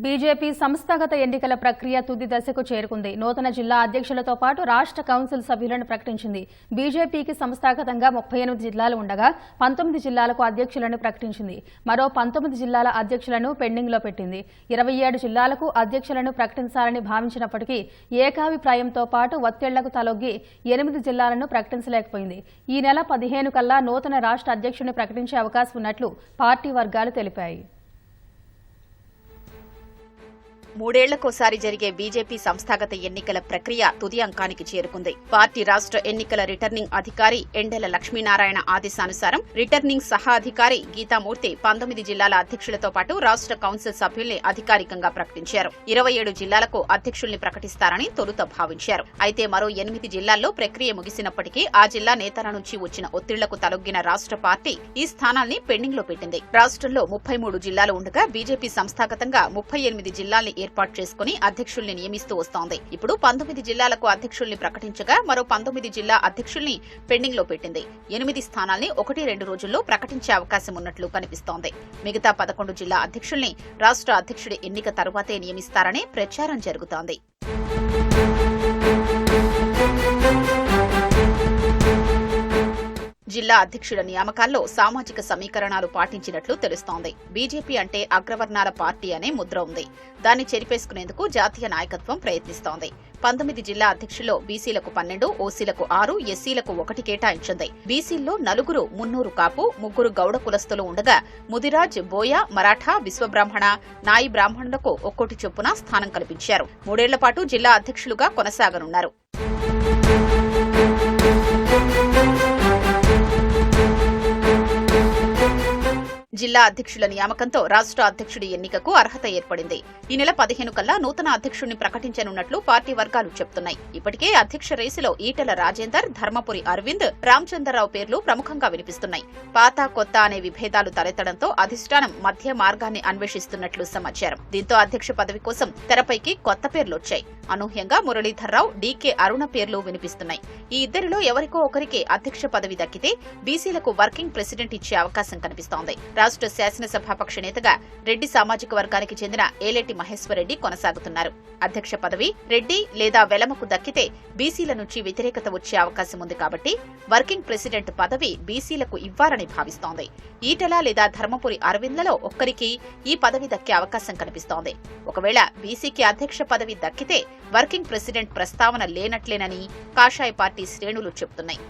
BJP సంస్థాగత ఎన్నికల ప్రక్రియ తుది దశకు చేరుకుంది. నూతన జిల్లా అధ్యక్షులతో పాటు రాష్ట్ర కౌన్సిల్ సభ్యులను ప్రకటించింది. బీజేపీకి సంస్థాగతంగా ముప్పై ఎనిమిది జిల్లాలు ఉండగా పంతొమ్మిది జిల్లాలకు అధ్యక్షులను ప్రకటించింది. మరో పంతొమ్మిది జిల్లాల అధ్యక్షులను పెండింగ్లో పెట్టింది. ఇరవై ఏడు జిల్లాలకు అధ్యక్షులను ప్రకటించాలని భావించినప్పటికీ ఏకాభిప్రాయంతో పాటు ఒత్తిళ్ళకు తలొగ్గి ఎనిమిది జిల్లాలను ప్రకటించలేకపోయింది. ఈ నెల పదిహేను కల్లా నూతన రాష్ట్ర అధ్యక్షుడిని ప్రకటించే అవకాశం ఉన్నట్లు పార్టీ వర్గాలు తెలిపాయి. మూడేళ్ళకోసారి జరిగే బీజేపీ సంస్థాగత ఎన్నికల ప్రక్రియ తుది అంకానికి చేరుకుంది. పార్టీ రాష్ట్ర ఎన్నికల రిటర్నింగ్ అధికారి ఎండెల లక్ష్మీనారాయణ ఆదేశానుసారం రిటర్నింగ్ సహా అధికారి గీతామూర్తి పంతొమ్మిది జిల్లాల అధ్యక్షులతో పాటు రాష్ట్ర కౌన్సిల్ సభ్యుల్ని అధికారికంగా ప్రకటించారు. ఇరవై ఏడు జిల్లాలకు అధ్యక్షుల్ని ప్రకటిస్తారని తొలుత భావించారు. అయితే మరో ఎనిమిది జిల్లాల్లో ప్రక్రియ ముగిసినప్పటికీ ఆ జిల్లా నేతల నుంచి వచ్చిన ఒత్తిళ్ళకు తలొగ్గిన రాష్ట్ర పార్టీ ఈ స్థానాల్ని పెండింగ్లో పెట్టింది. రాష్ట్రంలో ముప్పై మూడు జిల్లాలు ఉండగా బీజేపీ సంస్థాగతంగా ముప్పై ఎనిమిది జిల్లాల్ని ఏర్పాటు చేసుకుని అధ్యక్షుల్ని నియమిస్తూ వస్తోంది. ఇప్పుడు పంతొమ్మిది జిల్లాలకు అధ్యక్షుల్ని ప్రకటించగా మరో పంతొమ్మిది జిల్లా అధ్యక్షుల్ని పెండింగ్లో పెట్టింది. ఎనిమిది స్థానాల్ని ఒకటి రెండు రోజుల్లో ప్రకటించే అవకాశం ఉన్నట్లు కనిపిస్తోంది. మిగతా పదకొండు జిల్లా అధ్యక్షుల్ని రాష్ట్ర అధ్యక్షుడి ఎన్నిక తరువాతే నియమిస్తారని ప్రచారం జరుగుతోంది. జిల్లా అధ్యక్షుల నియామకాల్లో సామాజిక సమీకరణాలు పాటించినట్లు తెలుస్తోంది. బీజేపీ అంటే అగ్రవర్ణాల పార్టీ అనే ముద్ర ఉంది. దాన్ని చెరిపేసుకునేందుకు జాతీయ నాయకత్వం ప్రయత్నిస్తోంది. పంతొమ్మిది జిల్లా అధ్యక్షుల్లో బీసీలకు పన్నెండు ఓసీలకు ఆరు ఎస్సీలకు ఒకటి కేటాయించింది. బీసీల్లో నలుగురు మున్నూరు కాపు ముగ్గురు గౌడ కులస్తులు ఉండగా ముదిరాజ్ బోయ మరాఠా విశ్వబ్రాహ్మణ నాయి బ్రాహ్మణులకు ఒక్కోటి చొప్పున స్థానం కల్పించారు. మూడేళ్ళ పాటు జిల్లా అధ్యక్షులుగా కొనసాగనున్నారు. జిల్లా అధ్యక్షుల నియామకంతో రాష్ట్ర అధ్యక్షుడి ఎన్నికకు అర్హత ఏర్పడింది. ఈ నెల పదిహేను కల్లా నూతన అధ్యక్షుడిని ప్రకటించనున్నట్లు పార్టీ వర్గాలు చెబుతున్నాయి ఇప్పటికే అధ్యక్ష రేసులో ఈటల రాజేందర్ ధర్మపురి అరవింద్ రామచంద్రరావు పేర్లు ప్రముఖంగా వినిపిస్తున్నాయి. పాత కొత్త అనే విభేదాలు తలెత్తడంతో అధిష్టానం మధ్య మార్గాన్ని అన్వేషిస్తున్నట్లు సమాచారం. దీంతో అధ్యక్ష పదవి కోసం తెరపైకి కొత్త పేర్లొచ్చాయి. అనూహ్యంగా మురళీధర్రావు డీకే అరుణ పేర్లు వినిపిస్తున్నాయి. ఈ ఇద్దరిలో ఎవరికో ఒకరికి అధ్యక్ష పదవి దక్కితే బీసీలకు వర్కింగ్ ప్రెసిడెంట్ ఇచ్చే అవకాశం కనిపిస్తోంది. రాష్ట్ర శాసనసభాపక్ష నేతగా రెడ్డి సామాజిక వర్గానికి చెందిన ఏలేటి మహేశ్వరరెడ్డి కొనసాగుతున్నారు. అధ్యక్ష పదవి రెడ్డి లేదా వెలమకు దక్కితే బీసీల నుంచి వ్యతిరేకత వచ్చే అవకాశం ఉంది కాబట్టి వర్కింగ్ ప్రెసిడెంట్ పదవి బీసీలకు ఇవ్వాలని భావిస్తోంది. ఈటల లేదా ధర్మపురి అరవింద్లలో ఒక్కరికి ఈ పదవి దక్కే అవకాశం కనిపిస్తోంది. ఒకవేళ బీసీకి అధ్యక్ష పదవి దక్కితే వర్కింగ్ ప్రెసిడెంట్ ప్రస్తావన లేనట్లేనని కాషాయ పార్టీ శ్రేణులు చెబుతున్నాయి